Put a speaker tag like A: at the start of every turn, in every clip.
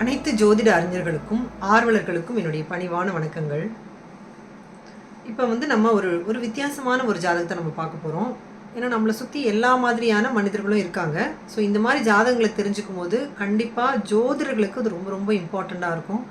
A: அனைத்து ஜோதிட அறிஞர்களுக்கும் ஆர்வலர்களுக்கும் என்னுடைய பணிவான வணக்கங்கள். இப்போ வந்து நம்ம ஒரு ஒரு வித்தியாசமான ஒரு ஜாதகத்தை நம்ம பார்க்க போகிறோம் ஏன்னா நம்மளை சுற்றி எல்லா மாதிரியான மனிதர்களும் இருக்காங்க. ஸோ இந்த மாதிரி ஜாதகங்களை தெரிஞ்சுக்கும் போது கண்டிப்பாக ஜோதிடர்களுக்கு அது ரொம்ப ரொம்ப இம்பார்ட்டண்ட்டாக இருக்கும்.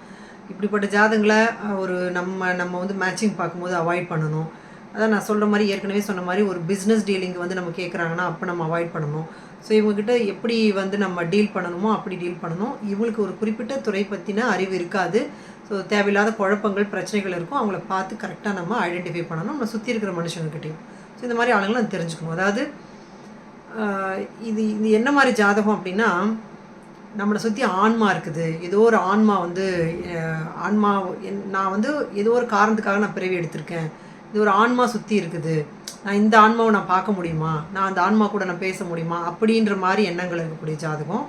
A: இப்படிப்பட்ட ஜாதகங்களை ஒரு நம்ம நம்ம வந்து மேட்சிங் பார்க்கும்போது அவாய்ட் பண்ணணும். அதான் நான் சொல்கிற மாதிரி ஏற்கனவே சொன்ன மாதிரி ஒரு பிஸ்னஸ் டீலிங் வந்து நம்ம கேட்குறாங்கன்னா அப்போ நம்ம அவாய்ட் பண்ணணும். ஸோ இவங்ககிட்ட எப்படி வந்து நம்ம டீல் பண்ணணுமோ அப்படி டீல் பண்ணணும். இவங்களுக்கு ஒரு குறிப்பிட்ட துறை பற்றின அறிவு இருக்காது. ஸோ தேவையில்லாத குழப்பங்கள் பிரச்சனைகள் இருக்கும். அவங்கள பார்த்து கரெக்டாக நம்ம ஐடென்டிஃபை பண்ணணும். நம்ம சுற்றி இருக்கிற மனுஷங்கக்கிட்டையும் ஸோ இந்த மாதிரி ஆளுங்களை நம்ம தெரிஞ்சுக்கணும். அதாவது இது இது என்ன மாதிரி ஜாதகம் அப்படின்னா நம்மளை சுற்றி ஆன்மா இருக்குது. ஏதோ ஒரு ஆன்மா வந்து ஆன்மா என்- நான் வந்து ஏதோ ஒரு காரணத்துக்காக நான் பிறவி எடுத்திருக்கேன். இது ஒரு ஆன்மா சுற்றி இருக்குது. நான் இந்த ஆன்மாவை நான் பார்க்க முடியுமா? நான் அந்த ஆன்மா கூட நான் பேச முடியுமா? அப்படின்ற மாதிரி எண்ணங்கள் இருக்கக்கூடிய ஜாதகம்.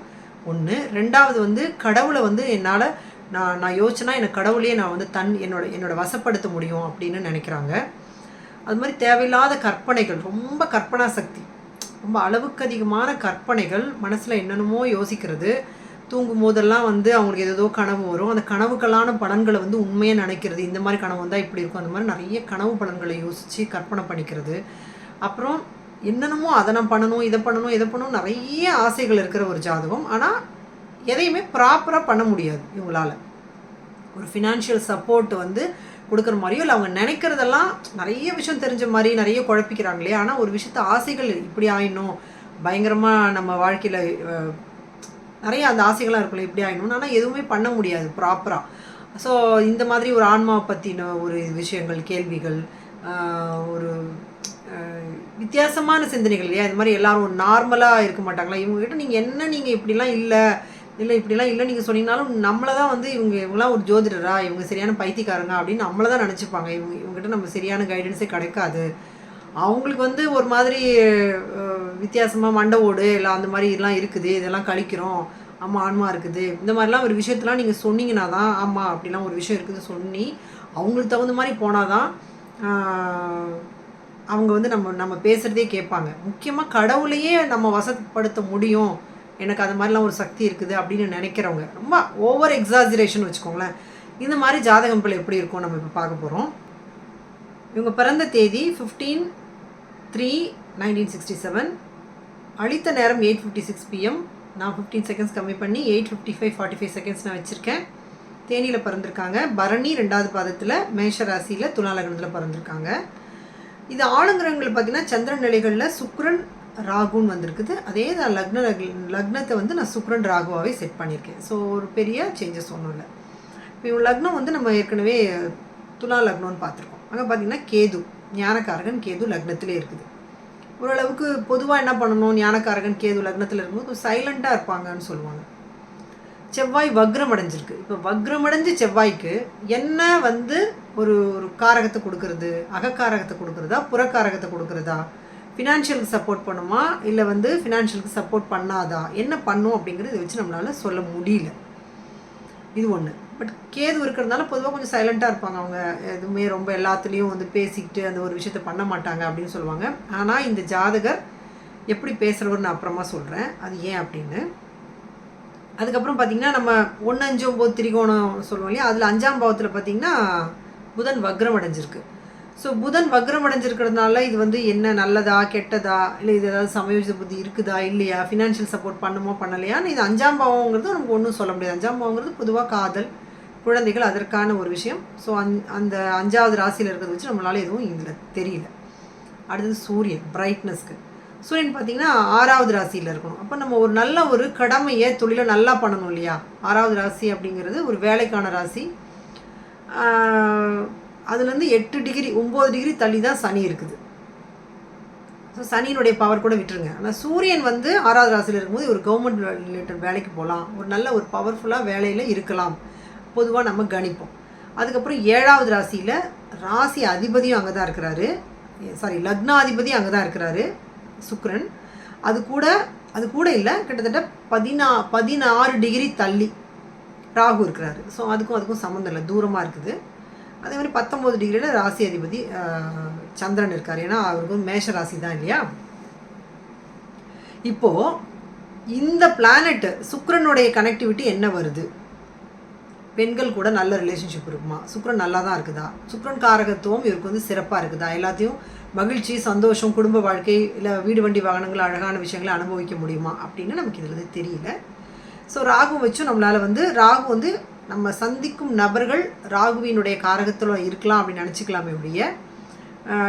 A: ஒன்று ரெண்டாவது வந்து கடவுளை வந்து என்னால் நான் நான் யோசிச்சுனா எனக்கு கடவுளையே நான் வந்து தன் என்னோட என்னோட வசப்படுத்த முடியும் அப்படின்னு நினைக்கிறாங்க. அது மாதிரி தேவையில்லாத கற்பனைகள். ரொம்ப கற்பனா சக்தி. ரொம்ப அளவுக்கு அதிகமான கற்பனைகள் மனசில் என்னென்னமோ யோசிக்கிறது. தூங்கும் போதெல்லாம் வந்து அவங்களுக்கு ஏதோ கனவு வரும். அந்த கனவுக்களான பலன்களை வந்து உண்மையாக நினைக்கிறது இந்த மாதிரி கனவு வந்தால் இப்படி இருக்கும் அந்த மாதிரி நிறைய கனவு பலன்களை யோசித்து கற்பனை பண்ணிக்கிறது. அப்புறம் என்னென்னமோ அதை நான் பண்ணணும் இதை பண்ணணும் இதை பண்ணணும் நிறைய ஆசைகள் இருக்கிற ஒரு ஜாதகம். ஆனால் எதையுமே ப்ராப்பராக பண்ண முடியாது இவங்களால. ஒரு ஃபினான்ஷியல் சப்போர்ட் வந்து கொடுக்குற மாதிரியோ இல்லை அவங்க நினைக்கிறதெல்லாம் நிறைய விஷயம் தெரிஞ்ச மாதிரி நிறைய குழப்பிக்கிறாங்களே ஆனால் ஒரு விஷயத்த ஆசைகள் இப்படி ஆயிடணும். பயங்கரமாக நம்ம வாழ்க்கையில் நிறைய அந்த ஆசைகள்லாம் இருக்குல்ல இப்படி ஆகணும்னு ஆனால் எதுவுமே பண்ண முடியாது ப்ராப்பராக ஸோ இந்த மாதிரி ஒரு ஆன்மாவை பற்றின ஒரு விஷயங்கள் கேள்விகள் ஒரு வித்தியாசமான சிந்தனைகள் இல்லையா? இந்த மாதிரி எல்லாரும் நார்மலாக இருக்க மாட்டாங்களா? இவங்ககிட்ட நீங்கள் என்ன நீங்கள் இப்படிலாம் இல்லை இல்லை இப்படிலாம் இல்லை நீங்கள் சொன்னீங்கனாலும் நம்மளை தான் வந்து இவங்க இவங்களாம் ஒரு ஜோதிடரா இவங்க சரியான பைத்தியக்காரங்க அப்படின்னு நம்மளை தான் நினச்சிப்பாங்க. இவங்க இவங்ககிட்ட நம்ம சரியான கைடன்ஸே கிடைக்காது. அவங்களுக்கு வந்து ஒரு மாதிரி வித்தியாசமாக மண்டை ஓடு இல்லை அந்த மாதிரிலாம் இருக்குது இதெல்லாம் கழிக்கிறோம் ஆமாம் ஆன்மா இருக்குது இந்த மாதிரிலாம் ஒரு விஷயத்தெலாம் நீங்கள் சொன்னீங்கன்னா தான் ஆமாம் அப்படிலாம் ஒரு விஷயம் இருக்குது சொல்லி அவங்களுக்கு தகுந்த மாதிரி போனால் தான் அவங்க வந்து நம்ம நம்ம பேசுகிறதே கேட்பாங்க. முக்கியமாக கடவுளையே நம்ம வசப்படுத்த முடியும். எனக்கு அது மாதிரிலாம் ஒரு சக்தி இருக்குது அப்படின்னு நினைக்கிறவங்க. ரொம்ப ஓவர் எக்ஸாஜரேஷன் வச்சுக்கோங்களேன். இந்த மாதிரி ஜாதகம் பிள்ளை எப்படி இருக்கும் நம்ம இப்போ பார்க்க போகிறோம் இவங்க பிறந்த தேதி fifteen three nineteen sixty seven அளித்த நேரம் எயிட் ஃபிஃப்டி சிக்ஸ் பிஎம் நான் ஃபிஃப்டீன் செகண்ட்ஸ் கம்மி பண்ணி eight fifty five forty five seconds நான் வச்சுருக்கேன். தேனியில் பிறந்திருக்காங்க. பரணி ரெண்டாவது பாதத்தில் மேஷ ராசியில் துலாலகணத்தில் பிறந்திருக்காங்க. இது ஆளுங்கிரகங்கள் பார்த்தீங்கன்னா சந்திரன் நிலைகளில் சுக்ரன் ராகுன்னு வந்திருக்குது. அதே தான் லக்ன லக்னத்தை வந்து நான் சுக்ரன் ராகுவாகவே செட் பண்ணியிருக்கேன். ஸோ ஒரு பெரிய சேஞ்சஸ் ஒன்றும் இல்லை. இப்போ லக்னம் வந்து நம்ம ஏற்கனவே துலா லக்னம்னு பார்த்துருக்கோம். அங்கே பார்த்தீங்கன்னா கேது. ஞானக்காரகன் கேது லக்னத்திலே இருக்குது. ஓரளவுக்கு பொதுவாக என்ன பண்ணணும்? ஞானக்காரகன் கேது லக்னத்தில் இருக்கும்போது கொஞ்சம் சைலண்ட்டாக இருப்பாங்கன்னு சொல்லுவாங்க. செவ்வாய் வக்ரம் அடைஞ்சிருக்கு இப்போ வக்ரம் அடைஞ்ச செவ்வாய்க்கு என்ன வந்து ஒரு ஒரு காரகத்தை கொடுக்கறது? அகக்காரகத்தை கொடுக்குறதா? புறக்காரகத்தை கொடுக்குறதா? ஃபினான்ஷியலுக்கு சப்போர்ட் பண்ணுமா? இல்லை வந்து ஃபினான்ஷியலுக்கு சப்போர்ட் பண்ணாதா? என்ன பண்ணும் அப்படிங்கிறத வச்சு நம்மளால சொல்ல முடியல. இது ஒன்று பட் கேது இருக்கிறதுனால பொதுவாக கொஞ்சம் சைலண்ட்டாக இருப்பாங்க அவங்க. எதுவுமே ரொம்ப எல்லாத்துலேயும் வந்து பேசிக்கிட்டு அந்த ஒரு விஷயத்த பண்ண மாட்டாங்க அப்படின்னு சொல்லுவாங்க. ஆனால் இந்த ஜாதகர் எப்படி பேசுகிறவர்னு நான் அப்புறமா சொல்கிறேன் அது ஏன் அப்படின்னு. அதுக்கப்புறம் பார்த்தீங்கன்னா நம்ம ஒன்று அஞ்சு ஒம்பது திரிகோணம் சொல்லுவோம் இல்லையா? அதில் அஞ்சாம் பாவத்தில் பார்த்தீங்கன்னா புதன் வக்ரம் அடைஞ்சிருக்கு. ஸோ புதன் வக்ரம் அடைஞ்சிருக்கிறதுனால இது வந்து என்ன நல்லதா கெட்டதா இல்லை இது ஏதாவது சமயோஜித புத்தி இருக்குதா இல்லையா? ஃபினான்ஷியல் சப்போர்ட் பண்ணுமோ பண்ணலையான்னு இது அஞ்சாம் பாவங்கிறது நமக்கு ஒன்றும் சொல்ல முடியாது. அஞ்சாம் பாவங்கிறது பொதுவாக காதல் குழந்தைகள் அதற்கான ஒரு விஷயம். ஸோ அந் அந்த அஞ்சாவது ராசியில் இருக்கிறத வச்சு நம்மளால எதுவும் இதில் தெரியல. அடுத்தது சூரியன் பிரைட்னஸ்க்கு சூரியன் பார்த்தீங்கன்னா ஆறாவது ராசியில் இருக்கணும். அப்போ நம்ம ஒரு நல்ல ஒரு கடமையை தொழிலை நல்லா பண்ணணும் இல்லையா? ஆறாவது ராசி அப்படிங்கிறது ஒரு வேலைக்கான ராசி. அதுலேருந்து எட்டு டிகிரி ஒம்பது டிகிரி தள்ளி தான் சனி இருக்குது. ஸோ சனியினுடைய பவர் கூட விட்டுருங்க. ஆனால் சூரியன் வந்து ஆறாவது ராசியில் இருக்கும்போது ஒரு கவர்மெண்ட் ரிலேட்டட் வேலைக்கு போகலாம். ஒரு நல்ல ஒரு பவர்ஃபுல்லாக வேலையில் இருக்கலாம். பொதுவாக நம்ம கணிப்போம். அதுக்கப்புறம் ஏழாவது ராசியில் ராசி அதிபதியும் அங்கே தான் இருக்கிறாரு. சாரி லக்னாதிபதி அங்கே தான் இருக்கிறாரு. சுக்ரன். அது கூட அது கூட இல்லை கிட்டத்தட்ட பதினா பதினாறு டிகிரி தள்ளி ராகு இருக்கிறாரு. ஸோ அதுக்கும் அதுக்கும் சம்மந்தம் இல்லை தூரமாக இருக்குது. அதே மாதிரி பத்தொம்போது டிகிரியில் ராசி அதிபதி சந்திரன் இருக்கார். ஏன்னா அவருக்கும் மேஷ ராசி தான் இல்லையா? இப்போது இந்த பிளானட் சுக்ரனுடைய கனெக்டிவிட்டி என்ன வருது? பெண்கள் கூட நல்ல ரிலேஷன்ஷிப் இருக்குமா? சுக்ரன் நல்லா தான் இருக்குதா? சுக்ரன் காரகத்துவம் இவருக்கு வந்து சிறப்பாக இருக்குதா? எல்லாத்தையும் மகிழ்ச்சி சந்தோஷம் குடும்ப வாழ்க்கை இல்லை வீடு வண்டி வாகனங்கள் அழகான விஷயங்களை அனுபவிக்க முடியுமா? அப்படின்னு நமக்கு இதில் வந்து தெரியல. ஸோ ராகு வச்சும் நம்மளால் வந்து ராகு வந்து நம்ம சந்திக்கும் நபர்கள் ராகுவினுடைய காரகத்தில் இருக்கலாம் அப்படின்னு நினச்சிக்கலாமே ஒழிய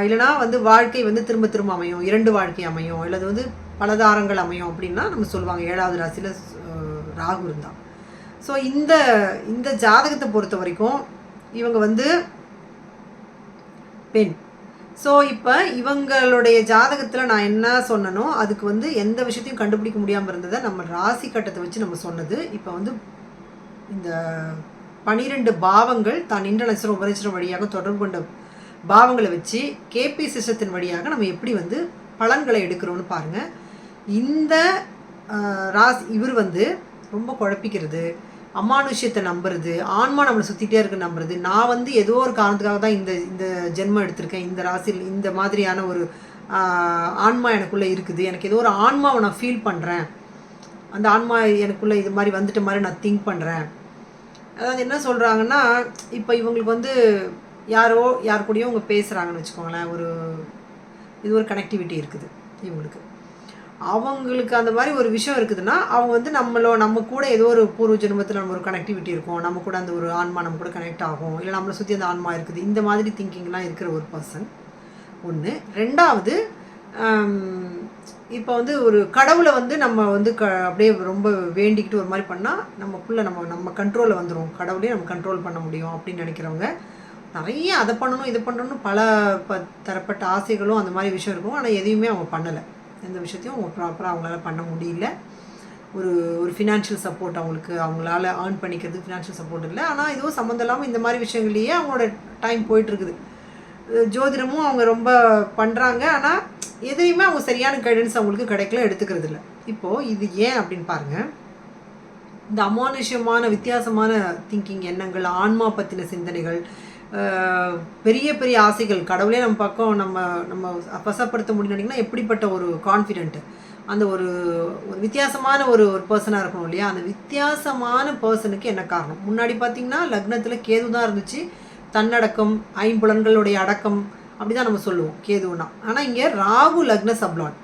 A: இல்லைனா வந்து வாழ்க்கை வந்து திரும்ப திரும்ப அமையும். இரண்டு வாழ்க்கை அமையும். இல்லது வந்து பலதாரங்கள் அமையும் அப்படின்னா நம்ம சொல்லுவாங்க ஏழாவது ராசியில் ராகு இருந்தால் ஸோ இந்த இந்த ஜாதகத்தை பொறுத்த வரைக்கும் இவங்க வந்து பெண். ஸோ இப்போ இவங்களுடைய ஜாதகத்தில் நான் என்ன சொன்னனோ அதுக்கு வந்து எந்த விஷயத்தையும் கண்டுபிடிக்க முடியாமல் இருந்ததை நம்ம ராசி கட்டத்தை வச்சு நம்ம சொன்னது. இப்போ வந்து இந்த பனிரெண்டு பாவங்கள் தான் நின்ற நட்சத்திரம் உபநட்சத்திரம் வழியாக தொடர்பு கொண்ட பாவங்களை வச்சு கேபி சிஸ்டத்தின் வழியாக நம்ம எப்படி வந்து பலன்களை எடுக்கிறோம்னு பாருங்கள் இந்த ராசி இவர் வந்து ரொம்ப குழப்பிக்கிறது. அமானுஷ்யத்தை நம்புறது ஆன்மா நம்மளை சுற்றிட்டே இருக்கு நம்புறது. நான் வந்து ஏதோ ஒரு காரணத்துக்காக தான் இந்த இந்த ஜென்மம் எடுத்திருக்கேன். இந்த ராசியில் இந்த மாதிரியான ஒரு ஆன்மா எனக்குள்ளே இருக்குது. எனக்கு ஏதோ ஒரு ஆன்மாவை நான் ஃபீல் பண்ணுறேன் அந்த ஆன்மா எனக்குள்ளே இது மாதிரி வந்துட்ட மாதிரி நான் திங்க் பண்ணுறேன் அதாவது என்ன சொல்கிறாங்கன்னா இப்போ இவங்களுக்கு வந்து யாரோ யார் கூடயோ அவங்க பேசுகிறாங்கன்னு வச்சுக்கோங்களேன். ஒரு இது ஒரு கனெக்டிவிட்டி இருக்குது இவங்களுக்கு. அவங்களுக்கு அந்த மாதிரி ஒரு விஷயம் இருக்குதுன்னா அவங்க வந்து நம்மளோ நம்ம கூட ஏதோ ஒரு பூர்வ ஜென்மத்தில் நம்ம ஒரு கனெக்டிவிட்டி இருக்கும். நம்ம கூட அந்த ஒரு ஆன்மா நம்ம கூட கனெக்ட் ஆகும். இல்லை நம்மளை சுற்றி அந்த ஆன்மா இருக்குது. இந்த மாதிரி திங்கிங்லாம் இருக்கிற ஒரு பர்சன் ஒன்று ரெண்டாவது இப்போ வந்து ஒரு கடவுளை வந்து நம்ம வந்து க அப்படியே ரொம்ப வேண்டிக்கிட்டு ஒரு மாதிரி பண்ணால் நமக்குள்ளே நம்ம நம்ம கண்ட்ரோலில் வந்துடும் கடவுளையும் நம்ம கண்ட்ரோல் பண்ண முடியும் அப்படின்னு நினைக்கிறவங்க நிறைய அதை பண்ணணும் இதை பண்ணணும்னு பல ப தரப்பட்ட ஆசைகளும் அந்த மாதிரி விஷயம் இருக்கும். ஆனால் எதையுமே அவங்க பண்ணலை. எந்த விஷயத்தையும் அவங்க ப்ராப்பராக அவங்களால பண்ண முடியல. ஒரு ஒரு ஃபினான்ஷியல் சப்போர்ட் அவங்களுக்கு அவங்களால ஏர்ன் பண்ணிக்கிறது ஃபினான்ஷியல் சப்போர்ட் இல்லை. ஆனால் இதுவும் சம்மந்தம் இல்லாமல் இந்த மாதிரி விஷயங்கள்லேயே அவங்களோட டைம் போயிட்டுருக்குது. ஜோதிடமும் அவங்க ரொம்ப பண்ணுறாங்க ஆனால் எதையுமே அவங்க சரியான கைடன்ஸ் அவங்களுக்கு கிடைக்கல எடுத்துக்கிறது இல்லை. இப்போது இது ஏன் அப்படின்னு பாருங்கள் இந்த அமானுஷ்யமான வித்தியாசமான திங்கிங் எண்ணங்கள் ஆன்மா பற்றின சிந்தனைகள் பெரிய பெரிய ஆசைகள். கடவுளே நம்ம பக்கம் நம்ம நம்ம வசப்படுத்த முடியலன்னா எப்படிப்பட்ட ஒரு கான்ஃபிடென்ட்டு அந்த ஒரு ஒரு வித்தியாசமான ஒரு ஒரு பர்சனாக இருக்கணும் இல்லையா? அந்த வித்தியாசமான பர்சனுக்கு என்ன காரணம்? முன்னாடி பார்த்தீங்கன்னா லக்னத்தில் கேது தான் இருந்துச்சு. தன்னடக்கம் ஐம்புலன்களுடைய அடக்கம் அப்படி தான் நம்ம சொல்லுவோம் கேதுன்னா. ஆனால் இங்கே ராகு லக்ன சப்லான்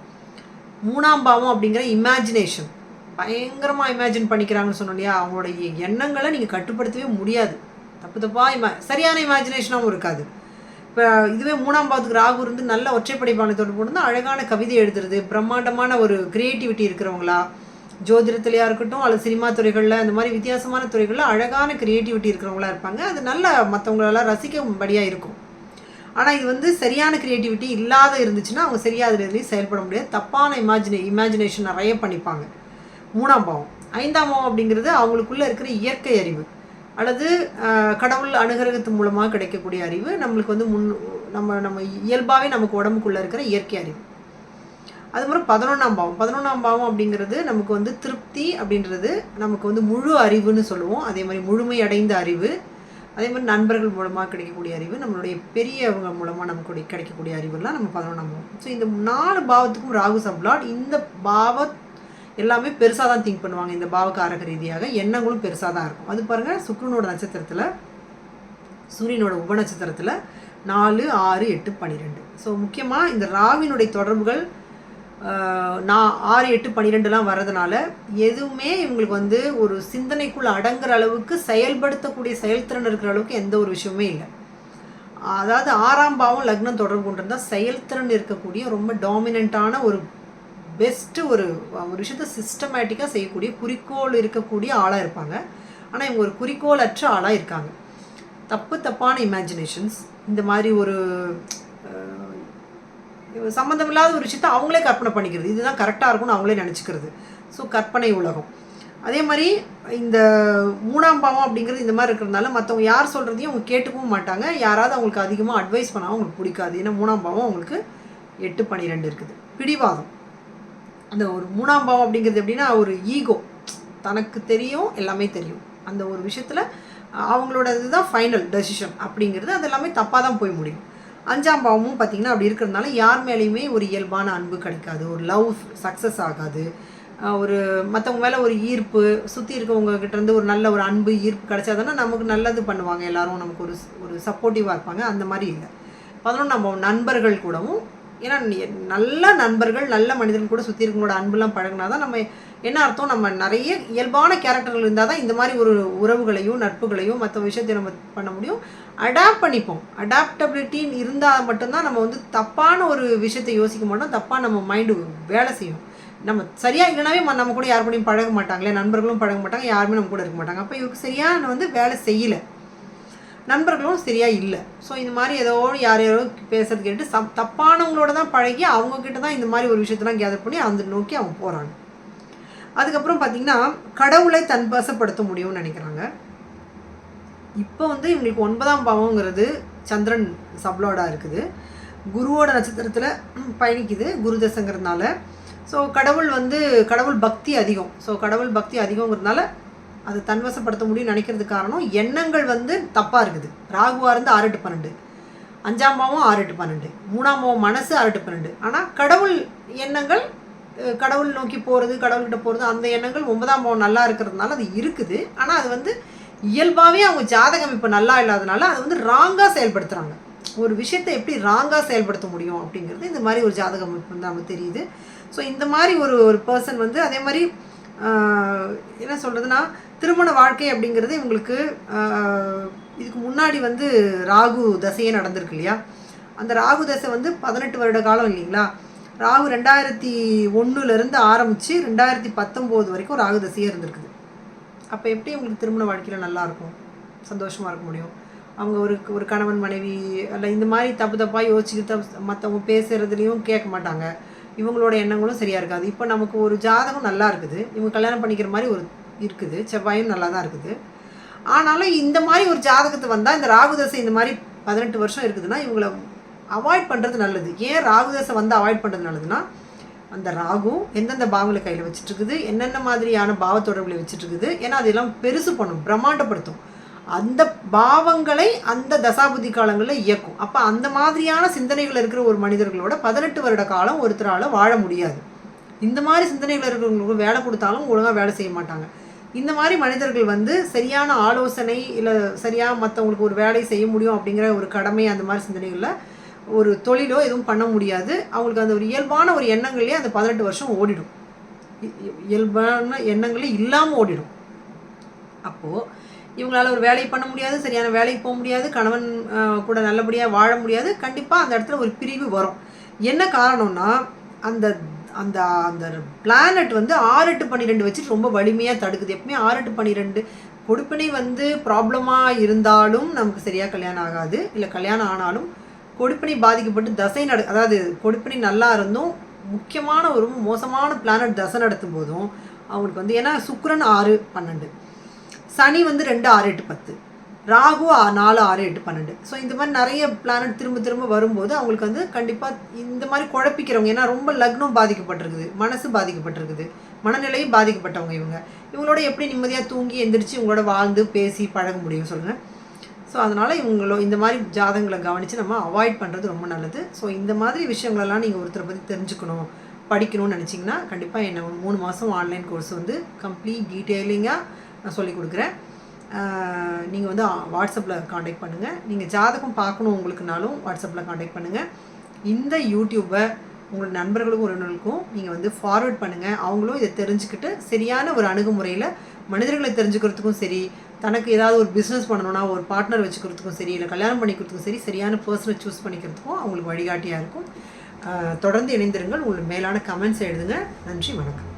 A: மூணாம் பாவம் அப்படிங்கிற இமேஜினேஷன் பயங்கரமாக இமேஜின் பண்ணிக்கிறாங்கன்னு சொன்னோம் இல்லையா? அவங்களுடைய எண்ணங்களை நீங்கள் கட்டுப்படுத்தவே முடியாது. தப்பு தப்பாக இம சரியான இமேஜினேஷனாகவும் இருக்காது. இப்போ இதுவே மூணாம் பாவத்துக்கு ராகு இருந்து நல்ல ஒற்றைப்படை பானத்தோடு போட்டு அழகான கவிதை எழுதுறது பிரம்மாண்டமான ஒரு கிரியேட்டிவிட்டி இருக்கிறவங்களா ஜோதிடத்துலையாக இருக்கட்டும் அல்லது சினிமா துறைகளில் இந்த மாதிரி வித்தியாசமான துறைகளில் அழகான கிரியேட்டிவிட்டி இருக்கிறவங்களா இருப்பாங்க. அது நல்ல மற்றவங்களெல்லாம் ரசிக்கும்படியாக இருக்கும். ஆனால் இது வந்து சரியான கிரியேட்டிவிட்டி இல்லாத இருந்துச்சுன்னா அவங்க சரியாக அதில் செயல்பட முடியாது. தப்பான இமேஜினே இமேஜினேஷன் நிறைய பண்ணிப்பாங்க. மூணாம் பாவம். ஐந்தாம் பாவம் அப்படிங்கிறது அவங்களுக்குள்ளே இருக்கிற இயற்கை அறிவு. அல்லது கடவுள் அனுகிரகத்து மூலமாக கிடைக்கக்கூடிய அறிவு நம்மளுக்கு வந்து முன் நம்ம நம்ம இயல்பாகவே நமக்கு உடம்புக்குள்ளே இருக்கிற இயற்கை அறிவு. அது மாதிரி பதினொன்றாம் பாவம். பதினொன்றாம் பாவம் அப்படிங்கிறது நமக்கு வந்து திருப்தி அப்படின்றது நமக்கு வந்து முழு அறிவுன்னு சொல்லுவோம். அதே மாதிரி முழுமை அடைந்த அறிவு அதே மாதிரி நண்பர்கள் மூலமாக கிடைக்கக்கூடிய அறிவு நம்மளுடைய பெரியவங்க மூலமாக நமக்கு கிடைக்கக்கூடிய அறிவுலாம் நம்ம பதினொன்றாம் பாவம். ஸோ இந்த நாலு பாவத்துக்கும் ராகு சப்ளாட் இந்த பாவ எல்லாமே பெருசாக தான் திங்க் பண்ணுவாங்க இந்த பாவகாரக ரீதியாக. எண்ணங்களும் பெருசாக தான் இருக்கும். அது பாருங்கள் சுக்ரனோட நட்சத்திரத்தில் சூரியனோட உப நட்சத்திரத்தில் நாலு ஆறு எட்டு பன்னிரெண்டு ஸோ முக்கியமாக இந்த ராவினுடைய தொடர்புகள் நான் ஆறு எட்டு பன்னிரெண்டுலாம் வர்றதுனால எதுவுமே இவங்களுக்கு வந்து ஒரு சிந்தனைக்குள் அடங்குற அளவுக்கு செயல்படுத்தக்கூடிய செயல்திறன் இருக்கிற அளவுக்கு எந்த ஒரு விஷயமே இல்லை. அதாவது ஆறாம் பாவம் லக்னம் தொடர்பு கொண்டிருந்தால் செயல்திறன் இருக்கக்கூடிய ரொம்ப டாமினண்ட்டான ஒரு பெஸ்ட்டு ஒரு ஒரு விஷயத்தை சிஸ்டமேட்டிக்காக செய்யக்கூடிய குறிக்கோள் இருக்கக்கூடிய ஆளாக இருப்பாங்க. ஆனால் இவங்க ஒரு குறிக்கோளற்ற ஆளாக இருக்காங்க. தப்பு தப்பான இமேஜினேஷன்ஸ் இந்த மாதிரி ஒரு சம்மந்தமில்லாத சம்மந்தம் இல்லாத ஒரு விஷயத்த அவங்களே கற்பனை பண்ணிக்கிறது. இதுதான் கரெக்டாக இருக்கும்னு அவங்களே நினச்சிக்கிறது. ஸோ கற்பனை உலகம். அதே மாதிரி இந்த மூணாம் பாவம் அப்படிங்கிறது இந்த மாதிரி இருக்கிறதுனால மற்றவங்க யார் சொல்கிறதையும் அவங்க கேட்டுக்கவும் மாட்டாங்க. யாராவது அவங்களுக்கு அதிகமாக அட்வைஸ் பண்ணால் அவங்களுக்கு பிடிக்காது. ஏன்னா மூணாம் பாவம் அவங்களுக்கு எட்டு பன்னிரெண்டு இருக்குது. பிடிவாதம். அந்த ஒரு மூணாம் பாவம் அப்படிங்கிறது எப்படின்னா ஒரு ஈகோ தனக்கு தெரியும் எல்லாமே தெரியும். அந்த ஒரு விஷயத்தில் அவங்களோட இதுதான் ஃபைனல் டெசிஷன் அப்படிங்கிறது அது எல்லாமே தப்பாக தான் போய் முடியும். அஞ்சாம் பாவமும் பார்த்திங்கன்னா அப்படி இருக்கிறதுனால யார் மேலேயுமே ஒரு இயல்பான அன்பு கிடைக்காது. ஒரு லவ் சக்ஸஸ் ஆகாது. ஒரு மற்றவங்க மேலே ஒரு ஈர்ப்பு சுற்றி இருக்கவங்க கிட்டேருந்து ஒரு நல்ல ஒரு அன்பு ஈர்ப்பு கிடைச்சாதானே நமக்கு நல்லது பண்ணுவாங்க. எல்லாரும் நமக்கு ஒரு ஒரு சப்போர்ட்டிவாக இருப்பாங்க. அந்த மாதிரி இல்லை. பதினொன்றாம் நம்ம நண்பர்கள் கூடவும் ஏன்னா நல்ல நண்பர்கள் நல்ல மனிதர்கள் கூட சுற்றி இருக்கவங்களோட அன்புலாம் பழகினா தான் நம்ம என்ன அர்த்தம்? நம்ம நிறைய இயல்பான கேரக்டர்கள் இருந்தால் தான் இந்த மாதிரி ஒரு உறவுகளையும் நட்புகளையும் மற்ற விஷயத்தையும் நம்ம பண்ண முடியும். அடாப்ட் பண்ணிப்போம். அடாப்டபிலிட்டின்னு இருந்தால் மட்டும்தான் நம்ம வந்து தப்பான ஒரு விஷயத்தை யோசிக்க மாட்டோம். தப்பாக நம்ம மைண்டு வேலை செய்யும். நம்ம சரியாக இல்லைனாவே நம்ம கூட யார் கூடயும் பழக மாட்டாங்களே நண்பர்களும் பழக மாட்டாங்க. யாருமே நம்ம கூட இருக்க மாட்டாங்க. அப்போ இவருக்கு சரியான வந்து வேலை செய்யலை. நண்பர்களும் சரியாக இல்லை. ஸோ இந்த மாதிரி ஏதோ யார் யாரோ பேசுறது கேட்டு சம் தப்பானவங்களோட தான் பழகி அவங்கக்கிட்ட தான் இந்த மாதிரி ஒரு விஷயத்தெல்லாம் கேதர் பண்ணி அந்த நோக்கி அவங்க போகிறாங்க அதுக்கப்புறம் பார்த்தீங்கன்னா கடவுளை தன் வசப்படுத்த முடியும்னு நினைக்கிறாங்க. இப்போ வந்து இவங்களுக்கு ஒன்பதாம் பாவங்கிறது சந்திரன் சப்ளோடாக இருக்குது. குருவோட நட்சத்திரத்தில் பயணிக்குது குரு தசங்கிறதுனால. ஸோ கடவுள் வந்து கடவுள் பக்தி அதிகம். ஸோ கடவுள் பக்தி அதிகங்கிறதுனால அது தன்வசப்படுத்த முடியும்னு நினைக்கிறது காரணம் எண்ணங்கள் வந்து தப்பாக இருக்குது. ராகுவாக இருந்து ஆறு எட்டு பன்னெண்டு. அஞ்சாம் பாவம் ஆறு எட்டு பன்னெண்டு. மூணாம் பாவம் மனசு ஆறு எட்டு பன்னெண்டு. ஆனால் கடவுள் எண்ணங்கள் கடவுள் நோக்கி போகிறது கடவுள்கிட்ட போகிறது அந்த எண்ணங்கள் ஒன்பதாம் பாவம் நல்லா இருக்கிறதுனால அது இருக்குது. ஆனால் அது வந்து இயல்பாகவே அவங்க ஜாதகம் இப்போ நல்லா இல்லாதனால அது வந்து ராங்காக செயல்படுத்துகிறாங்க ஒரு விஷயத்தை எப்படி ராங்காக செயல்படுத்த முடியும் அப்படிங்கிறது இந்த மாதிரி ஒரு ஜாதகம் அமைப்பு வந்து நமக்கு தெரியுது. ஸோ இந்த மாதிரி ஒரு ஒரு பர்சன் வந்து அதே மாதிரி என்ன சொல்கிறதுனா திருமண வாழ்க்கை அப்படிங்கிறது இவங்களுக்கு இதுக்கு முன்னாடி வந்து ராகு தசையே நடந்திருக்கு இல்லையா? அந்த ராகு தசை வந்து பதினெட்டு வருட காலம் இல்லைங்களா? ராகு ரெண்டாயிரத்தி ஒன்றுலேருந்து ஆரம்பித்து ரெண்டாயிரத்தி பத்தொம்போது வரைக்கும் ராகு தசையே இருந்திருக்குது. அப்போ எப்படி உங்களுக்கு திருமண வாழ்க்கையில் நல்லாயிருக்கும் சந்தோஷமாக இருக்க முடியும்? அவங்க ஒரு ஒரு கணவன் மனைவி அல்ல இந்த மாதிரி தப்பு தப்பாக யோசிச்சுக்கிட்டு மற்றவங்க பேசுகிறதுலையும் கேட்க மாட்டாங்க. இவங்களோட எண்ணங்களும் சரியாக இருக்காது. இப்போ நமக்கு ஒரு ஜாதகம் நல்லா இருக்குது. இவங்க கல்யாணம் பண்ணிக்கிற மாதிரி ஒரு இருக்குது. செவ்வாயும் நல்லா தான் இருக்குது. ஆனாலும் இந்த மாதிரி ஒரு ஜாதகத்தை வந்தால் இந்த ராகுதசை இந்த மாதிரி பதினெட்டு வருஷம் இருக்குதுன்னா இவங்களை அவாய்ட் பண்ணுறது நல்லது. ஏன் ராகுதசை வந்து அவாய்ட் பண்ணுறது நல்லதுன்னா அந்த ராகு எந்தெந்த பாவங்களை கையில் வச்சுட்ருக்குது என்னென்ன மாதிரியான பாவ தொடர்புகளை வச்சுட்ருக்குது ஏன்னா அதெல்லாம் பெருசு பண்ணும் பிரம்மாண்டப்படுத்தும். அந்த பாவங்களை அந்த தசாபுதி காலங்களில் இயக்கும். அப்போ அந்த மாதிரியான சிந்தனைகள் இருக்கிற ஒரு மனிதர்களோட பதினெட்டு வருட காலம் ஒருத்தரால் வாழ முடியாது. இந்த மாதிரி சிந்தனைகள் இருக்கிறவங்களுக்கு வேலை கொடுத்தாலும் ஒழுங்காக வேலை செய்ய மாட்டாங்க. இந்த மாதிரி மனிதர்கள் வந்து சரியான ஆலோசனை இல்லை சரியாக மற்றவங்களுக்கு ஒரு வேலை செய்ய முடியும் அப்படிங்கிற ஒரு கடமை அந்த மாதிரி சிந்தனைகளில் ஒரு தொழிலோ எதுவும் பண்ண முடியாது. அவங்களுக்கு அந்த ஒரு இயல்பான ஒரு எண்ணங்களே அந்த பதினெட்டு வருஷம் ஓடிடும். இ- இயல்பான எண்ணங்களே இல்லாமல் ஓடிடும். அப்போது இவங்களால ஒரு வேலையை பண்ண முடியாது சரியான வேலைக்கு போக முடியாது கணவன் கூட நல்லபடியாக வாழ முடியாது கண்டிப்பாக அந்த இடத்துல ஒரு பிரிவு வரும். என்ன காரணம்னா அந்த அந்த அந்த பிளானட் வந்து ஆறு எட்டு பன்னிரெண்டு வச்சுட்டு ரொம்ப வலிமையாக தடுக்குது. எப்பவுமே ஆறு எட்டு பன்னிரெண்டு கொடுப்பினை வந்து ப்ராப்ளமாக இருந்தாலும் நமக்கு சரியாக கல்யாணம் ஆகாது. இல்லை கல்யாணம் ஆனாலும் கொடுப்பினை பாதிக்கப்பட்டு தசை நட அதாவது கொடுப்பினை நல்லா இருந்தும் முக்கியமான ஒரு மோசமான பிளானட் தசை நடத்தும் போதும் அவங்களுக்கு வந்து ஏன்னா சுக்கரன் ஆறு பன்னெண்டு. சனி வந்து ரெண்டு ஆறு எட்டு பத்து. ராகு நாலு ஆறு எட்டு பன்னெண்டு. ஸோ இந்த மாதிரி நிறைய பிளானட் திரும்ப திரும்ப வரும்போது அவங்களுக்கு வந்து கண்டிப்பாக இந்த மாதிரி குழப்பிக்கிறவங்க ஏன்னா ரொம்ப லக்னம் பாதிக்கப்பட்டிருக்குது மனசு பாதிக்கப்பட்டிருக்குது மனநிலையும் பாதிக்கப்பட்டவங்க இவங்க. இவங்களோட எப்படி நிம்மதியாக தூங்கி எந்திரிச்சு இவங்களோட வாழ்ந்து பேசி பழக முடியும் சொல்லுங்கள் ஸோ அதனால் இவங்களோ இந்த மாதிரி ஜாதகங்களை கவனித்து நம்ம அவாய்ட் பண்ணுறது ரொம்ப நல்லது. ஸோ இந்த மாதிரி விஷயங்களெல்லாம் நீங்கள் ஒருத்தரை பற்றி தெரிஞ்சுக்கணும் படிக்கணும்னு நினச்சிங்கன்னா கண்டிப்பாக என்ன ஒரு மூணு மாதம் ஆன்லைன் கோர்ஸ் வந்து கம்ப்ளீட் டீட்டெயிலிங்காக நான் சொல்லிக் கொடுக்குறேன். நீங்கள் வந்து வாட்ஸ்அப்பில் காண்டாக்ட் பண்ணுங்கள் நீங்கள் ஜாதகம் பார்க்கணும் உங்களுக்குனாலும் வாட்ஸ்அப்பில் காண்டாக்ட் பண்ணுங்கள் இந்த யூடியூப்பை உங்கள் நண்பர்களுக்கும் உறவினர்களுக்கும் நீங்கள் வந்து ஃபார்வர்ட் பண்ணுங்கள் அவங்களும் இதை தெரிஞ்சுக்கிட்டு சரியான ஒரு அணுகுமுறையில் மனிதர்களை தெரிஞ்சுக்கிறதுக்கும் சரி தனக்கு ஏதாவது ஒரு பிஸ்னஸ் பண்ணணும்னா ஒரு பார்ட்னர் வச்சுக்கிறதுக்கும் சரி இல்லை கல்யாணம் பண்ணிக்கிறதுக்கும் சரி சரியான பர்சனை சூஸ் பண்ணிக்கிறதுக்கும் அவங்களுக்கு வழிகாட்டியாக இருக்கும். தொடர்ந்து இணைந்திருங்கள். உங்களுக்கு மேலான கமெண்ட்ஸ் எழுதுங்க. நன்றி வணக்கம்.